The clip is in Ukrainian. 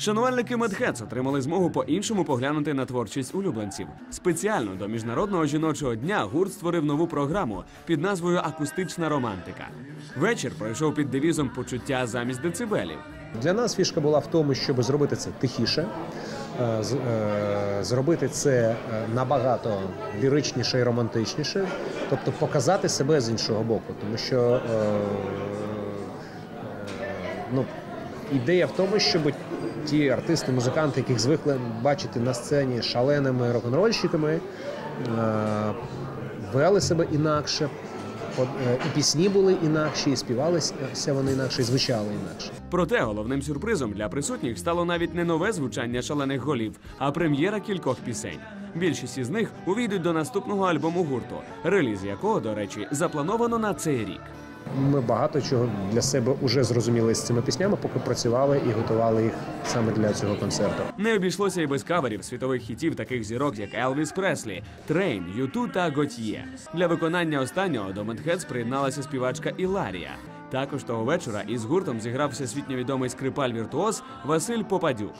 Шанувальники Медхец отримали змогу по-іншому поглянути на творчість улюбленців. Спеціально до міжнародного жіночого дня гурт створив нову програму під назвою Акустична романтика. Вечір пройшов під девізом почуття замість децибелів. Для нас фішка була в тому, щоб зробити це тихіше, е, е, зробити це е, набагато ліричніше і романтичніше, тобто показати себе з іншого боку. Тому що ну, ідея в тому, щоб ті артисти, музиканти, яких звикли бачити на сцені шаленими рок-н-рольщиками, е, вели себе інакше. Е, І пісні були інакші, і співалися вони інакше, і звучали інакше. Проте головним сюрпризом для присутніх стало навіть не нове звучання шалених голів, а прем'єра кількох пісень. Більшість із них увійдуть до наступного альбому гурту, реліз якого, до речі, заплановано на цей рік. Ми багато чого для себе вже зрозуміли з цими піснями, поки працювали і готували їх саме для цього концерту. Не обійшлося і без каверів світових хітів таких зірок, як Елвіс Преслі, Трейн, Юту та Готьє. Для виконання останнього до Медхедс приєдналася співачка Іларія. Також того вечора із гуртом зіграв всесвітньо відомий скрипаль віртуоз Василь Попадюк.